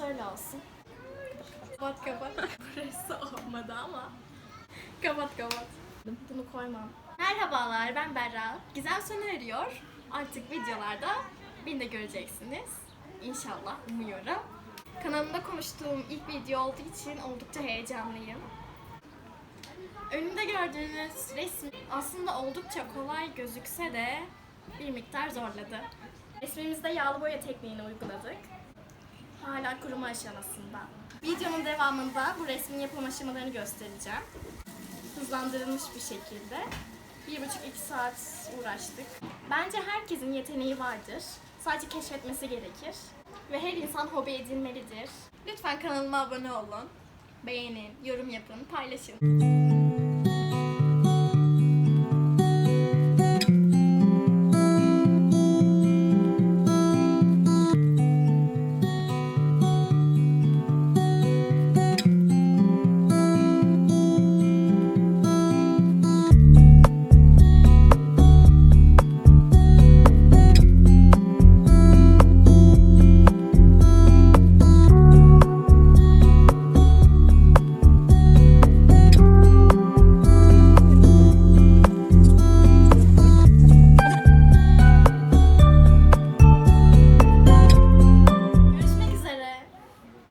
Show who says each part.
Speaker 1: Öyle olsun. Kapat kapat. Burası olmadı ama. Kapat kapat. Bunu koymam. Merhabalar ben Berra. Gizem sona eriyor. Artık videolarda beni de göreceksiniz. İnşallah umuyorum. Kanalımda konuştuğum ilk video olduğu için oldukça heyecanlıyım. Önümde gördüğünüz resim aslında oldukça kolay gözükse de bir miktar zorladı. Resmimizde yağlı boya tekniğini uyguladık. Hala kuruma aşamasında. Videonun devamında bu resmin yapım aşamalarını göstereceğim. Hızlandırılmış bir şekilde. Bir buçuk iki saat uğraştık. Bence herkesin yeteneği vardır. Sadece keşfetmesi gerekir. Ve her insan hobi edinmelidir. Lütfen kanalıma abone olun. Beğenin, yorum yapın, paylaşın.